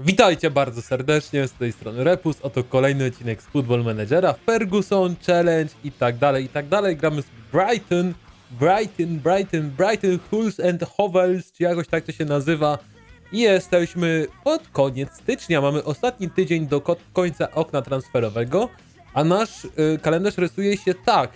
Witajcie bardzo serdecznie, z tej strony Repus, oto kolejny odcinek z Football Managera, Ferguson, Challenge i tak dalej, i tak dalej. Gramy z Brighton, Brighton, Brighton, Brighton Hulls and Hovels, czy jakoś tak to się nazywa. I jesteśmy pod koniec stycznia, mamy ostatni tydzień do ko- końca okna transferowego, a nasz y, kalendarz rysuje się tak.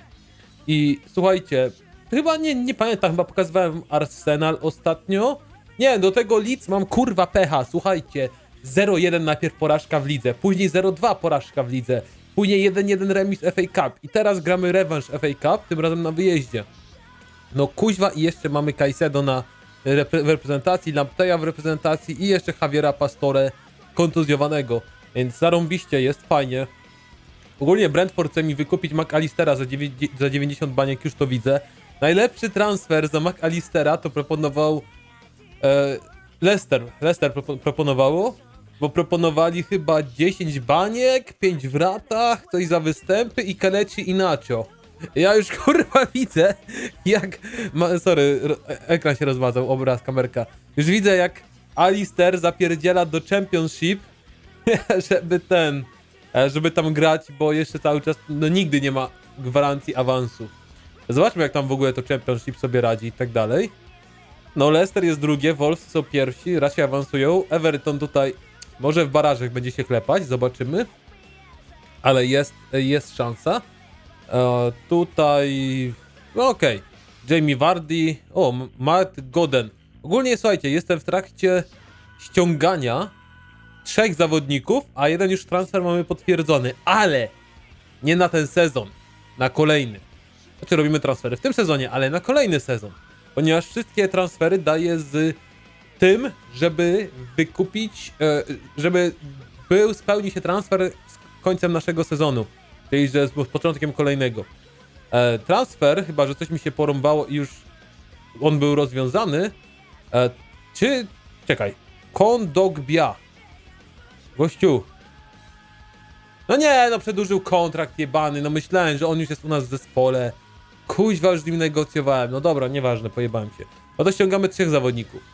I słuchajcie, chyba nie, nie pamiętam, chyba pokazywałem Arsenal ostatnio. Nie, do tego Leeds mam kurwa pecha, słuchajcie. 0-1 najpierw porażka w lidze, później 0-2 porażka w lidze, później 1-1 remis FA Cup i teraz gramy rewanż FA Cup, tym razem na wyjeździe. No kuźwa i jeszcze mamy Caicedo na repre- w reprezentacji, Lampteja w reprezentacji i jeszcze Javiera Pastore kontuzjowanego, więc zarąbiście jest, fajnie. Ogólnie Brentford chce mi wykupić McAllistera za, za 90 baniek, już to widzę. Najlepszy transfer za McAllistera to proponował e, Leicester. Leicester propo- proponowało, bo proponowali chyba 10 baniek, 5 w ratach, coś za występy i Kaleci i. Ja już kurwa widzę, jak. Ma, sorry, e- ekran się rozmazał, obraz, kamerka. Już widzę, jak Alistair zapierdziela do Championship, żeby ten. e, Żeby tam grać, bo jeszcze cały czas. No nigdy nie ma gwarancji awansu. Zobaczmy, jak tam w ogóle to Championship sobie radzi i tak dalej. No, Leicester jest drugie, Wolves są pierwsi, raczej awansują. Everton tutaj może w barażach będzie się klepać, zobaczymy. Ale jest, jest szansa. E, tutaj. No okej. Jamie Vardy. O, Matt Goden. Ogólnie słuchajcie, jestem w trakcie ściągania trzech zawodników, a jeden już transfer mamy potwierdzony, ale nie na ten sezon, na kolejny. Znaczy robimy transfery w tym sezonie, ale na kolejny sezon. Ponieważ wszystkie transfery daję z tym, żeby wykupić, e, żeby był, spełni się transfer z końcem naszego sezonu. Czyli że z z początkiem kolejnego. E, transfer, chyba że coś mi się porąbało i już on był rozwiązany. E, czy. Czekaj. Kondogbia. Gościu. No nie, no przedłużył kontrakt jebany. No myślałem, że on już jest u nas w zespole. Kuźwa, już z nim negocjowałem. No dobra, nieważne, pojebałem się. No to ściągamy trzech zawodników.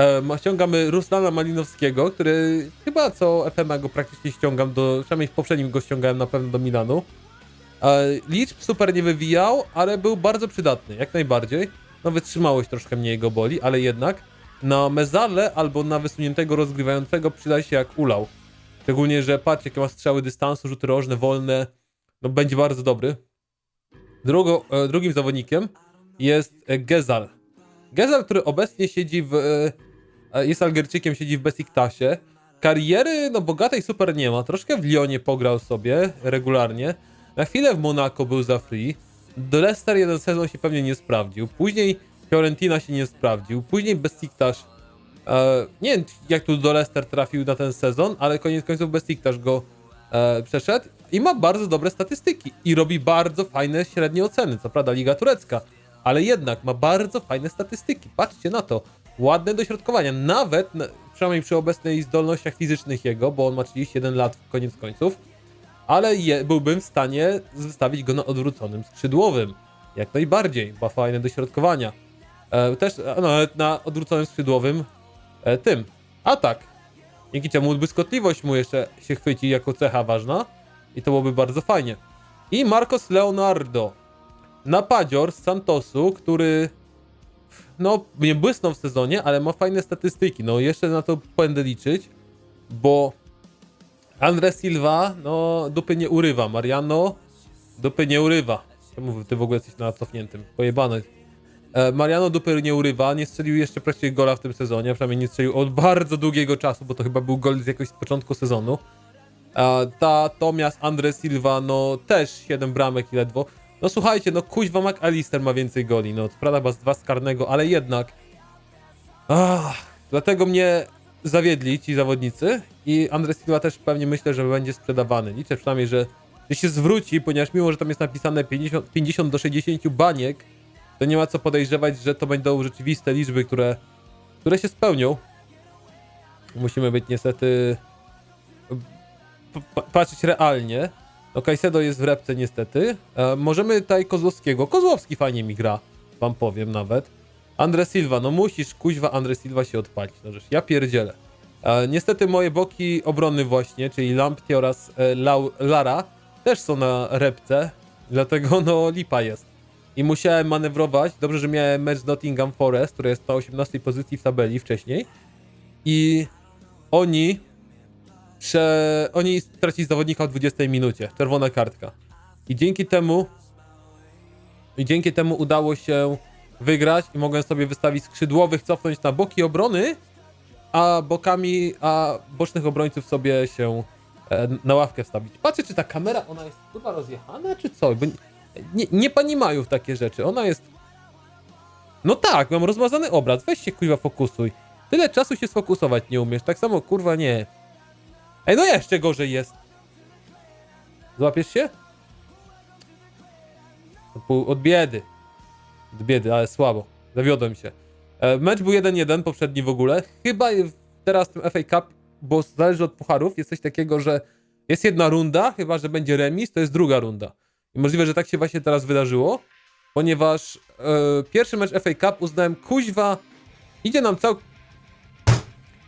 E, ma- ściągamy Ruslana Malinowskiego, który chyba co FMA go praktycznie ściągam do, przynajmniej w poprzednim go ściągałem na pewno do Milanu. E, liczb super nie wywijał, ale był bardzo przydatny, jak najbardziej. No wytrzymałość troszkę mnie jego boli, ale jednak na mezale albo na wysuniętego rozgrywającego przyda się jak ulał. Szczególnie, że patrz jakie ma strzały dystansu, rzuty rożne, wolne. No będzie bardzo dobry. Drugo, e, drugim zawodnikiem jest e, Gezal. Gezal, który obecnie siedzi w. Jest Algerczykiem, siedzi w Besiktasie. Kariery, no bogatej super nie ma. Troszkę w Lyonie pograł sobie regularnie. Na chwilę w Monako był za free. Do Leicester jeden sezon się pewnie nie sprawdził. Później Fiorentina się nie sprawdził. Później Besiktas. E, nie wiem, jak tu do Leicester trafił na ten sezon, ale koniec końców Besiktas go e, przeszedł i ma bardzo dobre statystyki i robi bardzo fajne średnie oceny. Co prawda Liga Turecka, ale jednak ma bardzo fajne statystyki. Patrzcie na to. Ładne dośrodkowania. Nawet, na, przynajmniej przy obecnej zdolnościach fizycznych jego, bo on ma 31 lat koniec końców, ale je, byłbym w stanie zostawić go na odwróconym skrzydłowym. Jak najbardziej, ma fajne dośrodkowania. E, też no, nawet na odwróconym skrzydłowym e, tym. Atak. Dzięki czemu błyskotliwość mu jeszcze się chwyci jako cecha ważna. I to byłoby bardzo fajnie. I Marcos Leonardo. Napadzior z Santosu, który no nie błysnął w sezonie, ale ma fajne statystyki. No jeszcze na to będę liczyć, bo Andres Silva, no dupy nie urywa. Mariano, dupy nie urywa. Czemu ty w ogóle jesteś na cofniętym? Pojebany. E, Mariano dupy nie urywa, nie strzelił jeszcze praktycznie gola w tym sezonie, przynajmniej nie strzelił od bardzo długiego czasu, bo to chyba był gol z jakoś z początku sezonu. E, Natomiast Andres Silva, no też 7 bramek i ledwo. No słuchajcie, no kuźwa McAllister ma więcej goli, no z dwa z karnego, ale jednak. Ach, dlatego mnie zawiedli ci zawodnicy i Andres Silva też pewnie myślę, że będzie sprzedawany. Liczę przynajmniej, że, że się zwróci, ponieważ mimo, że tam jest napisane 50, 50 do 60 baniek, to nie ma co podejrzewać, że to będą rzeczywiste liczby, które, które się spełnią. Musimy być niestety patrzeć realnie. No Kajsedo jest w repce niestety. E, możemy tutaj Kozłowskiego. Kozłowski fajnie mi gra, wam powiem nawet. Andre Silva, no musisz, kuźwa Andre Silva się odpalić. No żeż ja pierdzielę. E, niestety moje boki obrony właśnie, czyli Lamptey oraz e, Lau, Lara, też są na repce, dlatego no lipa jest. I musiałem manewrować. Dobrze, że miałem mecz Nottingham Forest, który jest na 18 pozycji w tabeli wcześniej. I oni prze... oni stracili zawodnika w 20 minucie. Czerwona kartka. I dzięki temu i dzięki temu udało się wygrać i mogłem sobie wystawić skrzydłowych, cofnąć na boki obrony, a bokami, a bocznych obrońców sobie się e, na ławkę wstawić. Patrzę, czy ta kamera, ona jest chyba rozjechana, czy co? Bo nie, nie, pani mają takie rzeczy. Ona jest... No tak, mam rozmazany obraz. Weź się, kurwa, fokusuj. Tyle czasu się sfokusować nie umiesz. Tak samo, kurwa, nie. Ej, no jeszcze gorzej jest. Złapiesz się? Od, biedy. Od biedy, ale słabo. Zawiodłem się. E, mecz był 1-1, poprzedni w ogóle. Chyba teraz w tym FA Cup, bo zależy od pucharów, jest coś takiego, że jest jedna runda, chyba że będzie remis, to jest druga runda. I możliwe, że tak się właśnie teraz wydarzyło, ponieważ e, pierwszy mecz FA Cup uznałem, kuźwa, idzie nam cał...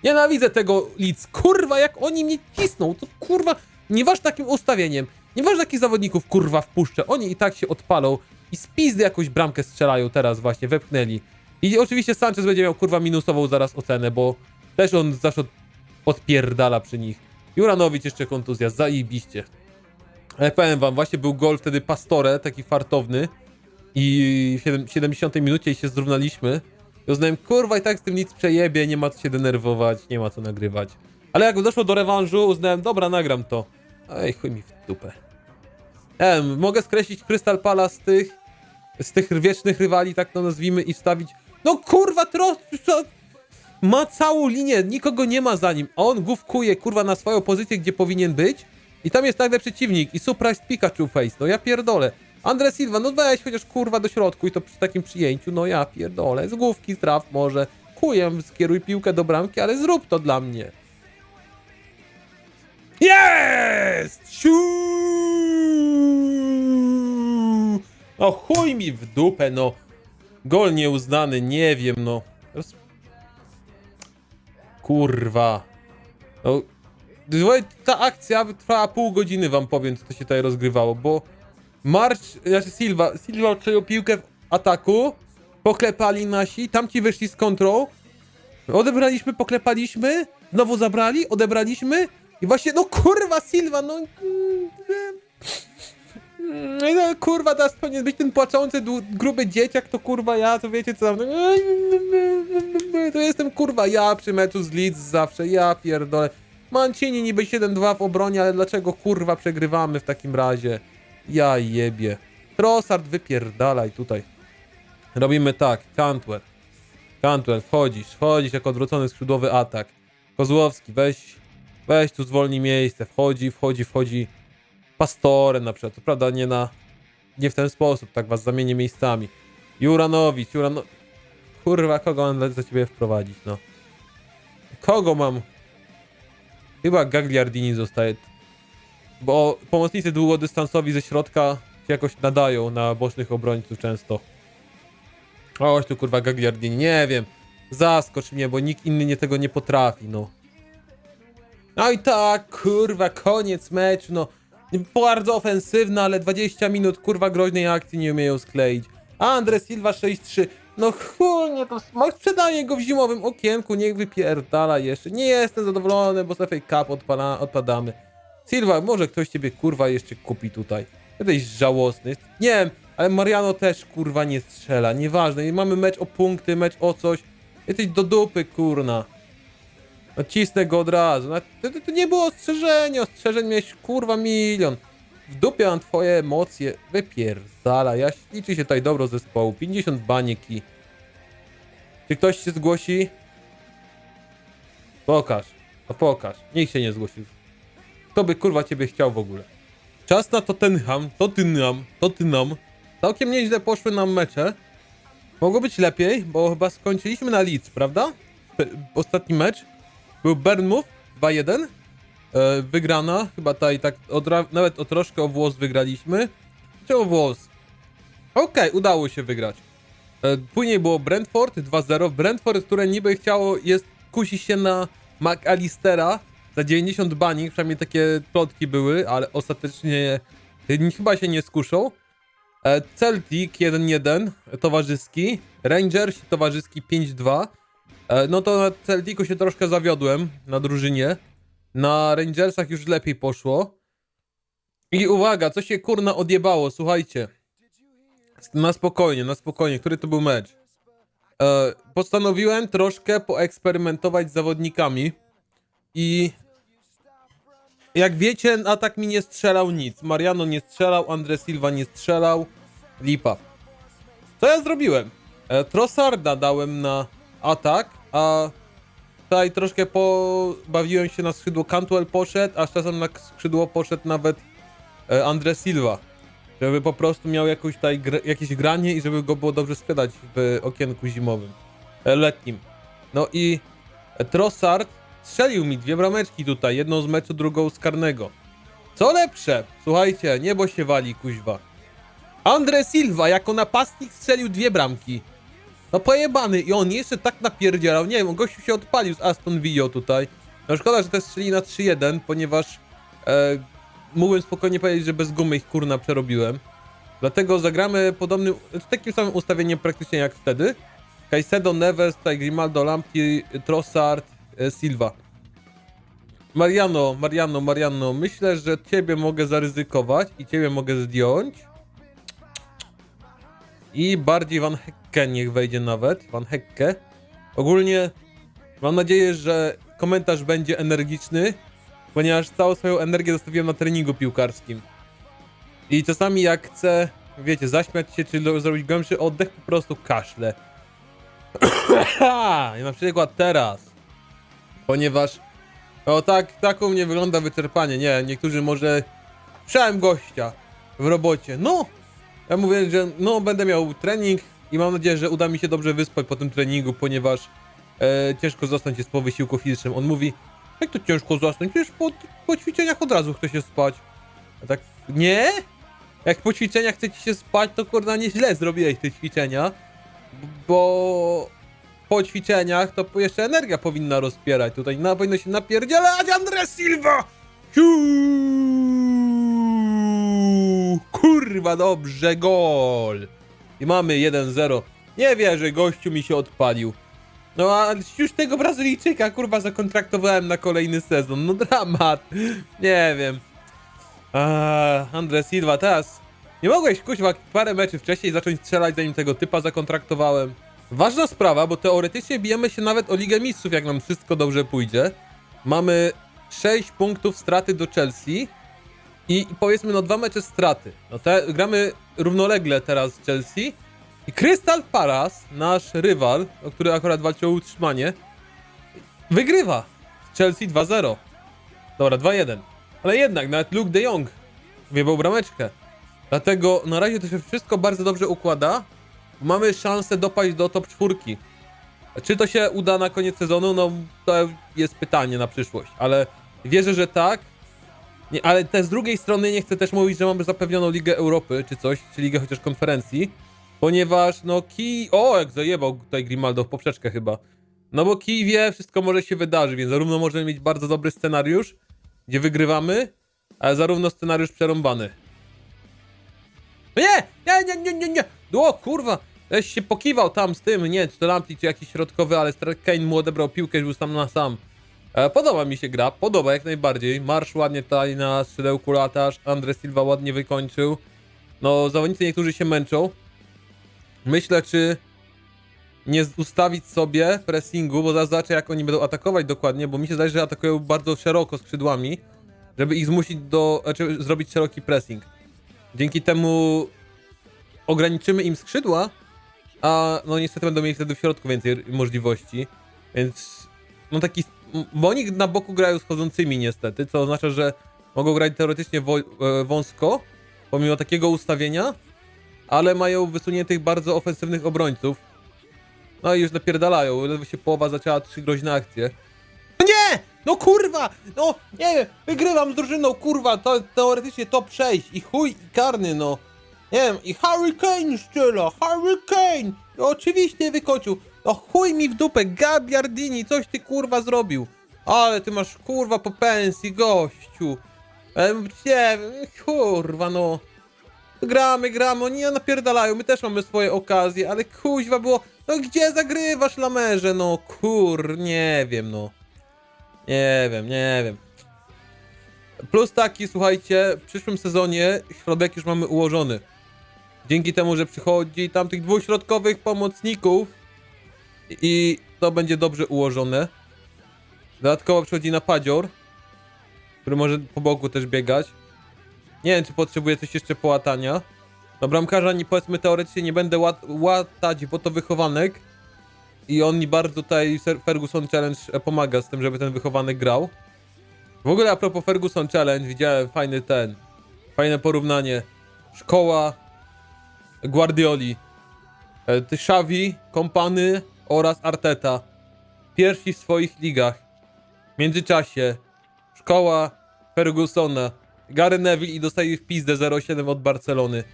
Nienawidzę tego Leeds. Kurwa, jak oni mnie cisną, to kurwa, nieważne takim ustawieniem, nieważne jakich zawodników kurwa wpuszczę, oni i tak się odpalą i z pizdy jakąś bramkę strzelają teraz właśnie, wepchnęli. I oczywiście Sanchez będzie miał kurwa minusową zaraz ocenę, bo też on zawsze od- odpierdala przy nich. Juranowicz jeszcze kontuzja, zajebiście. Ale powiem wam, właśnie był gol wtedy Pastore, taki fartowny i w siedem- 70 minucie się zrównaliśmy. I uznałem, kurwa, i tak z tym nic przejebie, nie ma co się denerwować, nie ma co nagrywać. Ale jak doszło do rewanżu, uznałem, dobra, nagram to. Ej, chuj mi w dupę. Em, mogę skreślić Crystal Palace z tych, z tych wiecznych rywali, tak to nazwijmy, i wstawić. No kurwa, tro... Ma całą linię, nikogo nie ma za nim, a on główkuje, kurwa, na swoją pozycję, gdzie powinien być. I tam jest nagle przeciwnik i surprise Pikachu face, no ja pierdolę. Andre Silva, no weź chociaż kurwa do środku i to przy takim przyjęciu, no ja pierdolę. Z główki traf może, kuję, skieruj piłkę do bramki, ale zrób to dla mnie. Jest! Siu! No chuj mi w dupę, no. Gol nieuznany, nie wiem, no. Roz... Kurwa. No, ta akcja trwała pół godziny, wam powiem, co to się tutaj rozgrywało, bo March, znaczy Silva, Silva przejął piłkę w ataku, poklepali nasi, tamci wyszli z kontrą, odebraliśmy, poklepaliśmy, znowu zabrali, odebraliśmy i właśnie, no kurwa Silva, no... No kurwa, teraz powinien być ten płaczący, gruby dzieciak, to kurwa ja, to wiecie co tam... To jestem kurwa ja przy meczu z Leeds zawsze, ja pierdolę. Mancini niby 7-2 w obronie, ale dlaczego kurwa przegrywamy w takim razie? Ja jebie. Trossard wypierdalaj tutaj. Robimy tak, Cantwell. Cantwell, wchodzisz, wchodzisz jako odwrócony skrzydłowy atak. Kozłowski, weź, weź tu zwolnij miejsce, wchodzi, wchodzi, wchodzi. Pastorem na przykład, to prawda nie na, nie w ten sposób, tak was zamienię miejscami. Juranowicz, Jurano... Kurwa, kogo mam za ciebie wprowadzić, no. Kogo mam? Chyba Gagliardini zostaje. Bo pomocnicy długodystansowi ze środka się jakoś nadają na bocznych obrońców często. Oś tu kurwa Gagliardini, nie wiem. Zaskocz mnie, bo nikt inny nie tego nie potrafi, no. No i tak, kurwa, koniec meczu, no. Bardzo ofensywna, ale 20 minut, kurwa, groźnej akcji nie umieją skleić. Andre Silva 6-3. No chuj, nie to... mo- Sprzedaję go w zimowym okienku, niech wypierdala jeszcze. Nie jestem zadowolony, bo z FA Cup odpala, odpadamy. Silva, może ktoś ciebie, kurwa, jeszcze kupi tutaj. Jesteś żałosny. Nie wiem, ale Mariano też, kurwa, nie strzela. Nieważne, mamy mecz o punkty, mecz o coś. Jesteś do dupy, kurna. Nacisnę go od razu. To, to, to nie było ostrzeżenie. Ostrzeżeń miałeś kurwa milion. W dupie mam twoje emocje. Wypierdala. Ja liczy się tutaj dobro zespołu. 50 baniek i... Czy ktoś się zgłosi? Pokaż. No pokaż. Nikt się nie zgłosił. Kto by kurwa ciebie chciał w ogóle? Czas na Tottenham, Tottenham, Tottenham. Całkiem nieźle poszły nam mecze. Mogło być lepiej, bo chyba skończyliśmy na Leeds, prawda? Ostatni mecz był Bournemouth 2-1. E, wygrana, chyba ta i tak od, nawet o troszkę o włos wygraliśmy. Czy o włos? Okej, udało się wygrać. E, później było Brentford 2-0. Brentford, które niby chciało, jest, kusi się na McAllistera za 90 banik, przynajmniej takie plotki były, ale ostatecznie chyba się nie skuszą. E, Celtic 1-1 towarzyski, Rangers towarzyski 5-2. E, No to na Celticu się troszkę zawiodłem na drużynie. Na Rangersach już lepiej poszło. I uwaga, co się kurna odjebało, słuchajcie. Na spokojnie, na spokojnie, który to był mecz? E, postanowiłem troszkę poeksperymentować z zawodnikami i jak wiecie, atak mi nie strzelał nic. Mariano nie strzelał, Andre Silva nie strzelał. Lipa. Co ja zrobiłem? E, Trossarda dałem na atak, a tutaj troszkę pobawiłem się na skrzydło. Cantwell poszedł, a czasem na skrzydło poszedł nawet e, Andre Silva. Żeby po prostu miał jakąś tutaj gr jakieś granie i żeby go było dobrze sprzedać w okienku zimowym, e, letnim. No i e, Trossard strzelił mi dwie brameczki tutaj, jedną z meczu, drugą z karnego. Co lepsze, słuchajcie, niebo się wali, kuźwa. Andre Silva jako napastnik strzelił dwie bramki. No pojebany i on jeszcze tak napierdzielał, nie wiem, gościu się odpalił z Aston Villa tutaj. No szkoda, że też strzeli na 3-1, ponieważ e, mógłbym spokojnie powiedzieć, że bez gumy ich kurna przerobiłem. Dlatego zagramy podobnym, takim samym ustawieniem praktycznie jak wtedy. Caicedo, Neves, Grimaldo, Lampi, Trossard, Silva. Mariano, Mariano, Mariano, myślę, że ciebie mogę zaryzykować i ciebie mogę zdjąć. I bardziej Van Hekke niech wejdzie nawet, Van Hekke. Ogólnie mam nadzieję, że komentarz będzie energiczny, ponieważ całą swoją energię zostawiłem na treningu piłkarskim. I czasami jak chcę, wiecie, zaśmiać się czy zrobić głębszy oddech, po prostu kaszlę. I na przykład teraz. Ponieważ o tak, tak u mnie wygląda wyczerpanie. Nie, niektórzy może Słyszałem gościa w robocie. No! Ja mówię, że no będę miał trening i mam nadzieję, że uda mi się dobrze wyspać po tym treningu, ponieważ e, ciężko zasnąć jest po wysiłku fizycznym. On mówi, jak to ciężko zasnąć? Przecież po, po ćwiczeniach od razu chce się spać. A tak, nie? Jak po ćwiczeniach chce ci się spać, to kurna nieźle zrobiłeś te ćwiczenia, bo po ćwiczeniach to jeszcze energia powinna rozpierać. Tutaj na, powinno się napierdzielać Andre Silva! Kurwa dobrze, gol! I mamy 1-0. Nie wierzę, gościu mi się odpalił. No a już tego Brazylijczyka kurwa zakontraktowałem na kolejny sezon. No dramat. Nie wiem. A, Andre Silva teraz. Nie mogłeś kuźwa parę meczy wcześniej zacząć strzelać zanim tego typa zakontraktowałem. Ważna sprawa, bo teoretycznie bijemy się nawet o Ligę Mistrzów, jak nam wszystko dobrze pójdzie. Mamy 6 punktów straty do Chelsea i, powiedzmy no dwa mecze straty. No te, gramy równolegle teraz z Chelsea i Crystal Palace, nasz rywal, o który akurat walczy o utrzymanie, wygrywa z Chelsea 2-0. Dobra, 2-1. Ale jednak, nawet Luke de Jong wjebał brameczkę. Dlatego na razie to się wszystko bardzo dobrze układa. Mamy szansę dopaść do top czwórki. Czy to się uda na koniec sezonu? No to jest pytanie na przyszłość, ale wierzę, że tak. Nie, ale z drugiej strony nie chcę też mówić, że mamy zapewnioną Ligę Europy czy coś, czy Ligę chociaż konferencji, ponieważ no kij... O, jak zajebał tutaj Grimaldo w poprzeczkę chyba. No bo kij wie, wszystko może się wydarzyć, więc zarówno możemy mieć bardzo dobry scenariusz, gdzie wygrywamy, ale zarówno scenariusz przerąbany. No nie! Nie, nie, nie, nie, nie! O kurwa! Leś się pokiwał tam z tym, nie, czy to Lamptey, czy jakiś środkowy, ale Kane mu odebrał piłkę, już był sam na sam. E, podoba mi się gra, podoba jak najbardziej. Marsz ładnie tutaj na skrzydełku latasz, Andre Silva ładnie wykończył. No, zawodnicy niektórzy się męczą. Myślę, czy nie ustawić sobie pressingu, bo zaraz zobaczę jak oni będą atakować dokładnie, bo mi się zdaje, że atakują bardzo szeroko skrzydłami, żeby ich zmusić do, znaczy zrobić szeroki pressing. Dzięki temu ograniczymy im skrzydła, a no niestety będą mieli wtedy w środku więcej możliwości, więc no taki, bo oni na boku grają schodzącymi niestety, co oznacza, że mogą grać teoretycznie wo, e, wąsko, pomimo takiego ustawienia, ale mają wysuniętych bardzo ofensywnych obrońców. No i już napierdalają, ledwo się połowa zaczęła trzy groźne akcje. No nie! No kurwa! No nie wygrywam z drużyną, kurwa, to teoretycznie top 6 i chuj i karny, no. Nie wiem, i Harry Kane strzela, Harry Kane! No oczywiście wykończył. No chuj mi w dupę, Gabiardini, coś ty kurwa zrobił. Ale ty masz kurwa po pensji, gościu. E, Nie kurwa no. Gramy, gramy, oni napierdalają, my też mamy swoje okazje, ale kuźwa było, no gdzie zagrywasz lamerze, no kur, nie wiem, no. Nie wiem, nie wiem. Plus taki, słuchajcie, w przyszłym sezonie środek już mamy ułożony. Dzięki temu, że przychodzi tam tych dwóch środkowych pomocników i to będzie dobrze ułożone. Dodatkowo przychodzi napadzior, który może po boku też biegać. Nie wiem, czy potrzebuję coś jeszcze połatania. No bramkarza nie powiedzmy teoretycznie nie będę łat, łatać, bo to wychowanek. I on mi bardzo tutaj Ferguson Challenge e, pomaga z tym, żeby ten wychowanek grał. W ogóle a propos Ferguson Challenge, widziałem fajny ten, fajne porównanie. Szkoła Guardioli. E, Xavi, Kompany oraz Arteta. Pierwsi w swoich ligach. W międzyczasie szkoła Fergusona. Gary Neville i dostaje w pizdę 07 od Barcelony.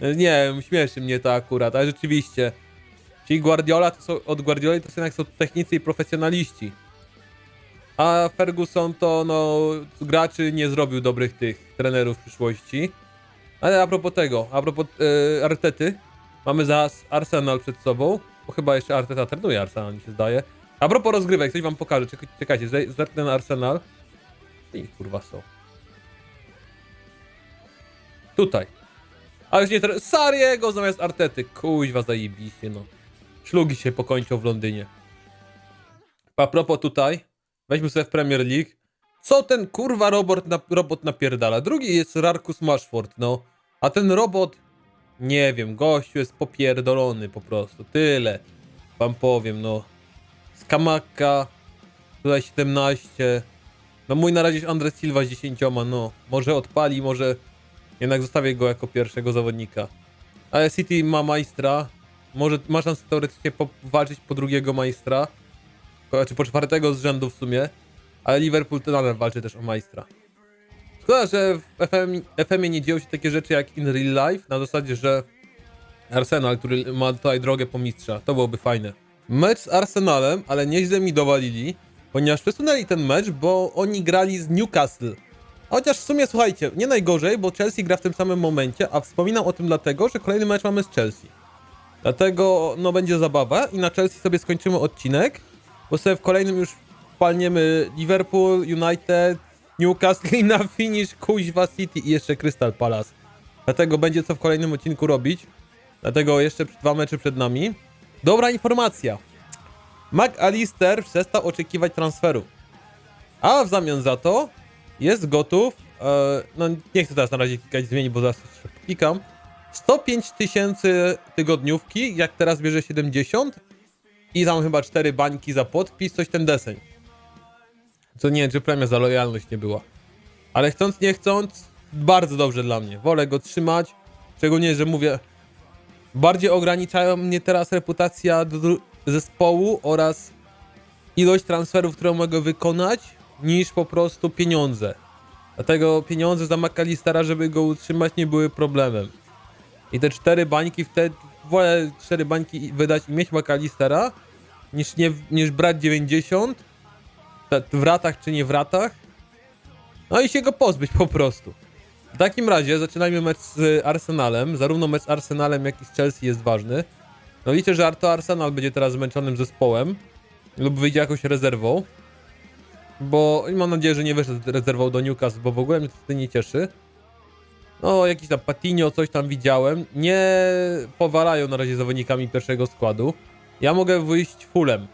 E, Nie śmieszy mnie to akurat, ale rzeczywiście. Ci Guardiola to są, od Guardioli to są jednak są technicy i profesjonaliści. A Ferguson to no graczy nie zrobił dobrych tych trenerów w przyszłości. Ale a propos tego, a propos e, Artety, mamy zaraz Arsenal przed sobą, bo chyba jeszcze Arteta trenuje Arsenal, mi się zdaje. A propos rozgrywek, coś wam pokażę, Czek czekajcie, zerknę na Arsenal. I kurwa są. Tutaj. A już nie teraz. Sariego zamiast Artety. Kuźwa zajebiście, no. Szlugi się pokończą w Londynie. A propos tutaj. Weźmy sobie w Premier League. Co ten kurwa robot, na, robot napierdala? Drugi jest Rarkus Mashford, no. A ten robot... Nie wiem, gościu jest popierdolony po prostu. Tyle. Wam powiem, no. Skamaka. Tutaj 17. No mój na razie Andres Silva z 10, no. Może odpali, może jednak zostawię go jako pierwszego zawodnika. Ale City ma majstra. Może ma szansę teoretycznie powalczyć po drugiego majstra. Znaczy po czwartego z rzędu w sumie. Ale Liverpool nadal walczy też o majstra. Szkoda, że w FM, FM-ie nie dzieją się takie rzeczy jak in real life, na zasadzie, że Arsenal, który ma tutaj drogę po mistrza, to byłoby fajne. Mecz z Arsenalem, ale nieźle mi dowalili, ponieważ przesunęli ten mecz, bo oni grali z Newcastle. Chociaż w sumie, słuchajcie, nie najgorzej, bo Chelsea gra w tym samym momencie, a wspominam o tym dlatego, że kolejny mecz mamy z Chelsea. Dlatego, no, będzie zabawa i na Chelsea sobie skończymy odcinek, bo sobie w kolejnym już palniemy Liverpool, United, Newcastle na finish kuźwa City i jeszcze Crystal Palace. Dlatego będzie co w kolejnym odcinku robić. Dlatego jeszcze dwa mecze przed nami. Dobra informacja. McAllister przestał oczekiwać transferu. A w zamian za to jest gotów. E, no nie chcę teraz na razie klikać zmieni, bo zaraz klikam. 105 tysięcy tygodniówki, jak teraz bierze 70. I tam chyba 4 bańki za podpis, coś ten deseń. Co nie czy premia za lojalność nie była. Ale chcąc, nie chcąc, bardzo dobrze dla mnie. Wolę go trzymać. Szczególnie, że mówię, bardziej ograniczają mnie teraz reputacja zespołu oraz ilość transferów, które mogę wykonać, niż po prostu pieniądze. Dlatego pieniądze za McAllistera, żeby go utrzymać, nie były problemem. I te cztery bańki wtedy, wolę cztery bańki wydać i mieć McAllistera, niż, nie, niż brać 90 te- w ratach czy nie w ratach. No i się go pozbyć po prostu. W takim razie zaczynajmy mecz z Arsenalem. Zarówno mecz z Arsenalem, jak i z Chelsea jest ważny. No liczę, że to Arsenal będzie teraz zmęczonym zespołem. Lub wyjdzie jakąś rezerwą. Bo mam nadzieję, że nie wyszedł rezerwą do Newcastle, bo w ogóle mnie to nie cieszy. No, jakiś tam Patinio, coś tam widziałem. Nie powalają na razie zawodnikami pierwszego składu. Ja mogę wyjść fullem.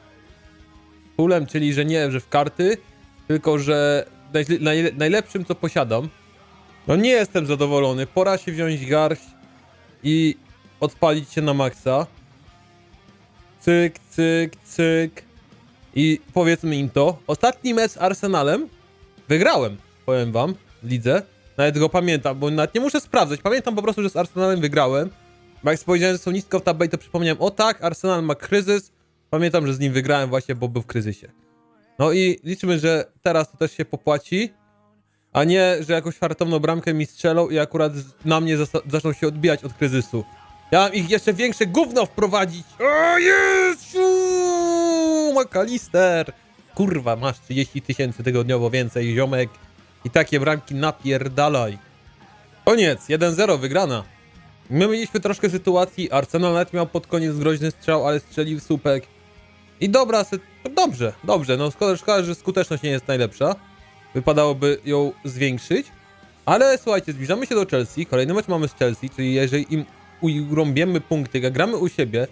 Fullem, czyli że nie, że w karty, tylko że najle- najle- najlepszym co posiadam. No nie jestem zadowolony. Pora się wziąć garść i odpalić się na maksa. Cyk, cyk, cyk. I powiedzmy im to. Ostatni mecz z Arsenalem wygrałem, powiem wam, lidze. Nawet go pamiętam, bo nawet nie muszę sprawdzać. Pamiętam po prostu, że z Arsenalem wygrałem. Bo jak spojrzałem, że są nisko w tabeli, to przypomniałem, o tak, Arsenal ma kryzys. Pamiętam, że z nim wygrałem właśnie, bo był w kryzysie. No i liczymy, że teraz to też się popłaci. A nie, że jakąś fartowną bramkę mi strzelą i akurat na mnie zaczną się odbijać od kryzysu. Ja mam ich jeszcze większe gówno wprowadzić. O Jezu! McAllister! kurwa, masz 30 tysięcy tygodniowo więcej, ziomek. I takie bramki napierdalaj. Koniec, 1-0, wygrana. My mieliśmy troszkę sytuacji, Arsenal nawet miał pod koniec groźny strzał, ale strzelił słupek. I dobra, dobrze, dobrze, no szkoda, szkoda, że skuteczność nie jest najlepsza. Wypadałoby ją zwiększyć. Ale słuchajcie, zbliżamy się do Chelsea, kolejny mecz mamy z Chelsea, czyli jeżeli im urąbiemy punkty, jak gramy u siebie,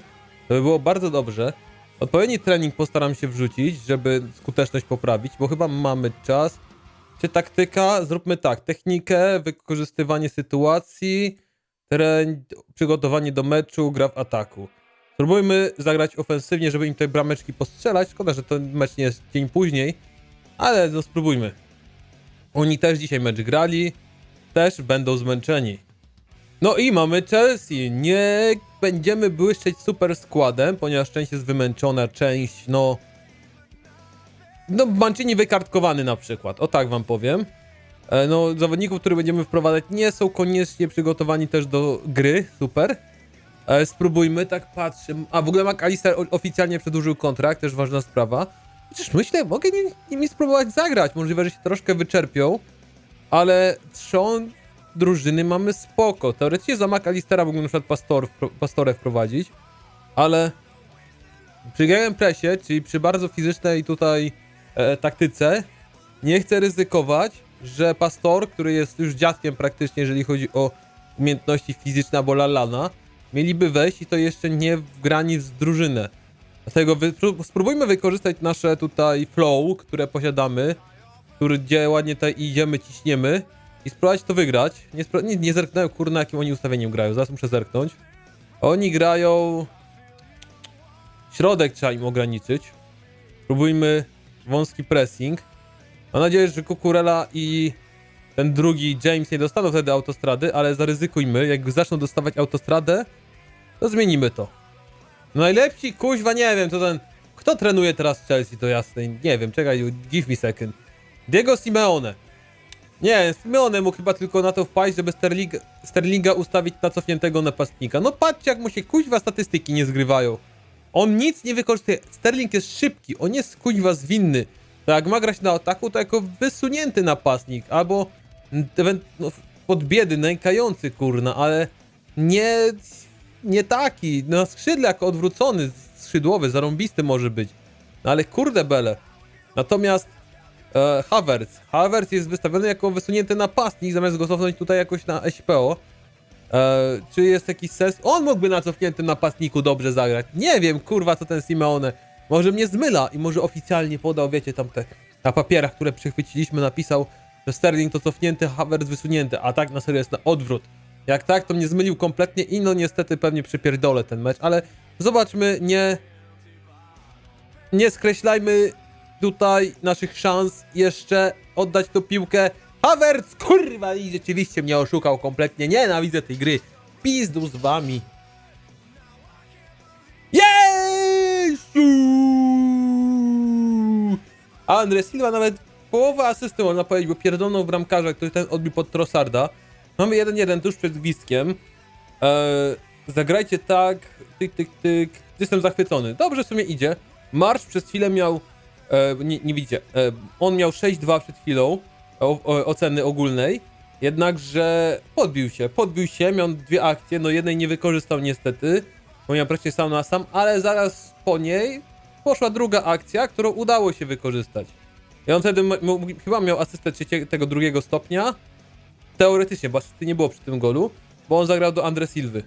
to by było bardzo dobrze. Odpowiedni trening postaram się wrzucić, żeby skuteczność poprawić, bo chyba mamy czas. Czy taktyka? Zróbmy tak. Technikę, wykorzystywanie sytuacji, przygotowanie do meczu, gra w ataku. Spróbujmy zagrać ofensywnie, żeby im te brameczki postrzelać. Szkoda, że ten mecz nie jest dzień później, ale no spróbujmy. Oni też dzisiaj mecz grali, też będą zmęczeni. No i mamy Chelsea. Nie będziemy błyszczeć super składem, ponieważ część jest wymęczona, część no... No Mancini wykartkowany na przykład, o tak wam powiem. E, No zawodników, których będziemy wprowadzać nie są koniecznie przygotowani też do gry, super. Spróbujmy, tak patrzę. A w ogóle McAllister oficjalnie przedłużył kontrakt, też ważna sprawa. Chociaż myślę, mogę nim- nimi spróbować zagrać. Możliwe, że się troszkę wyczerpią, ale trzon drużyny mamy spoko. Teoretycznie za McAllistera mógłbym na przykład pastor, pastorę wprowadzić, ale przy Gegen Presie, czyli przy bardzo fizycznej tutaj e, taktyce, nie chcę ryzykować, że pastor, który jest już dziadkiem praktycznie, jeżeli chodzi o umiejętności fizyczne albo lalana, mieliby wejść i to jeszcze nie w grani z drużynę. Dlatego spróbujmy wykorzystać nasze tutaj flow, które posiadamy, który gdzie ładnie tutaj idziemy, ciśniemy i spróbować to wygrać. Nie, spro- nie, nie zerknąłem, jakim oni ustawieniem grają, zaraz muszę zerknąć. Oni grają... Środek trzeba im ograniczyć. Spróbujmy wąski pressing. Mam nadzieję, że Kukurela i ten drugi James nie dostaną wtedy autostrady, ale zaryzykujmy. Jak zaczną dostawać autostradę, to zmienimy to. No najlepsi, kuźwa, nie wiem, to ten... Kto trenuje teraz Chelsea, to jasne, nie wiem, czekaj, give me second. Diego Simeone. Nie, Simeone mógł chyba tylko na to wpaść, żeby Sterling, Sterlinga ustawić na cofniętego napastnika. No patrzcie, jak mu się kuźwa statystyki nie zgrywają. On nic nie wykorzystuje. Sterling jest szybki, on jest kuźwa zwinny. To jak ma grać na ataku, to jako wysunięty napastnik, albo no, pod biedy, nękający, kurna, ale nie, nie taki. Na skrzydle jako odwrócony, skrzydłowy, zarąbisty może być. No ale kurde bele. Natomiast e, Havertz. Havertz jest wystawiony jako wysunięty napastnik, zamiast go cofnąć tutaj jakoś na SPO. E, czy jest jakiś sens? On mógłby na cofniętym napastniku dobrze zagrać. Nie wiem, kurwa, co ten Simeone. Może mnie zmyla i może oficjalnie podał, wiecie, tam te na papierach, które przychwyciliśmy, napisał, że Sterling to cofnięty, Havertz wysunięty, a tak na serio jest na odwrót. Jak tak, to mnie zmylił kompletnie i no niestety pewnie przypierdolę ten mecz, ale zobaczmy, nie... Nie skreślajmy tutaj naszych szans jeszcze oddać tą piłkę. Havertz, kurwa, i rzeczywiście mnie oszukał kompletnie. Nienawidzę tej gry. Pizdu z wami. Jezu! A Andre Silva nawet połowę asysty można powiedzieć, bo pierdolną bramkarza, który ten odbił pod Trossarda. Mamy 1-1 tuż przed gwizdkiem. Eee, zagrajcie tak, tyk, tyk, tyk. Jestem zachwycony. Dobrze w sumie idzie. Marsz przez chwilę miał, e, nie, nie widzicie, e, on miał 6-2 przed chwilą o, o, oceny ogólnej, jednakże podbił się, podbił się, miał dwie akcje, no jednej nie wykorzystał niestety, bo miał praktycznie sam na sam, ale zaraz po niej poszła druga akcja, którą udało się wykorzystać. I on wtedy chyba miał asystę tego drugiego stopnia, teoretycznie, bo asysty nie było przy tym golu, bo on zagrał do Andre Silwy.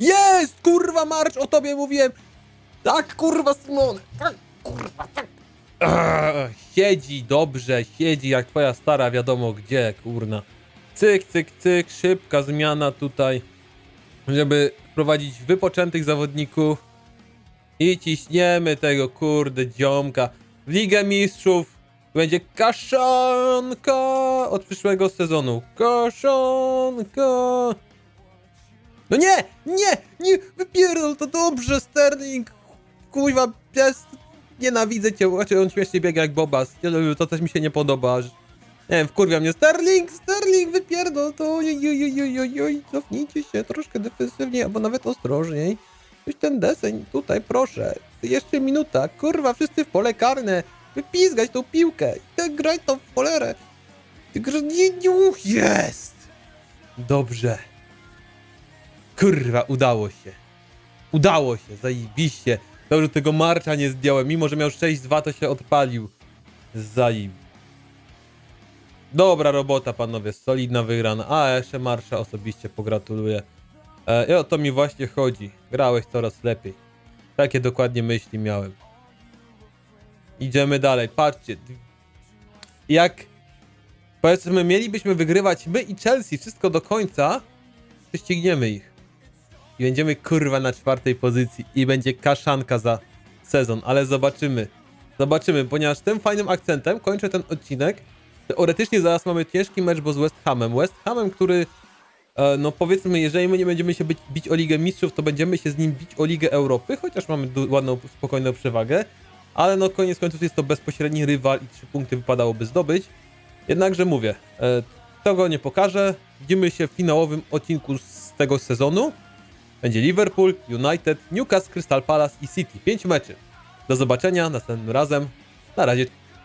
Jest! Kurwa, marsz! O tobie mówiłem! Tak, kurwa, Simon! Tak, kurwa, tak! Siedzi dobrze, siedzi jak twoja stara, wiadomo gdzie, kurna. Cyk, cyk, cyk, szybka zmiana tutaj, żeby wprowadzić wypoczętych zawodników. I ciśniemy tego, kurde, dziomka. W Ligę Mistrzów będzie kaszanka od przyszłego sezonu. Kaszanka! No nie! Nie! Nie! Wypierdol to dobrze, Sterling! Kuźwa, pies! Nienawidzę cię, raczej on śmiesznie biega jak Bobas. To też mi się nie podoba. Nie wiem, wkurwia mnie. Sterling! Sterling, wypierdol to! Oj, oj, oj, oj, oj, oj. Cofnijcie się troszkę defensywniej, albo nawet ostrożniej. Coś ten deseń tutaj, proszę. jeszcze minuta, kurwa, wszyscy w pole karne, wypizgać tą piłkę, tak graj to w cholerę. Tylko, nie, nie, jest! Dobrze. Kurwa, udało się. Udało się, zajebiście. Dobrze, tego marcza nie zdjąłem, mimo że miał 6-2, to się odpalił. Zajeb. Dobra robota, panowie, solidna wygrana. A, jeszcze marsza osobiście pogratuluję. E, I o to mi właśnie chodzi. Grałeś coraz lepiej. Takie dokładnie myśli miałem. Idziemy dalej, patrzcie. Jak powiedzmy mielibyśmy wygrywać my i Chelsea wszystko do końca, to ścigniemy ich. I będziemy kurwa na czwartej pozycji i będzie kaszanka za sezon, ale zobaczymy. Zobaczymy, ponieważ tym fajnym akcentem kończę ten odcinek. Teoretycznie zaraz mamy ciężki mecz, bo z West Hamem. West Hamem, który E, no powiedzmy, jeżeli my nie będziemy się bić, bić o Ligę Mistrzów, to będziemy się z nim bić o Ligę Europy, chociaż mamy ładną, spokojną przewagę, ale no koniec końców jest to bezpośredni rywal i trzy punkty wypadałoby zdobyć. Jednakże mówię, e, to go nie pokażę. Widzimy się w finałowym odcinku z tego sezonu. Będzie Liverpool, United, Newcastle, Crystal Palace i City. Pięć meczy. Do zobaczenia następnym razem. Na razie.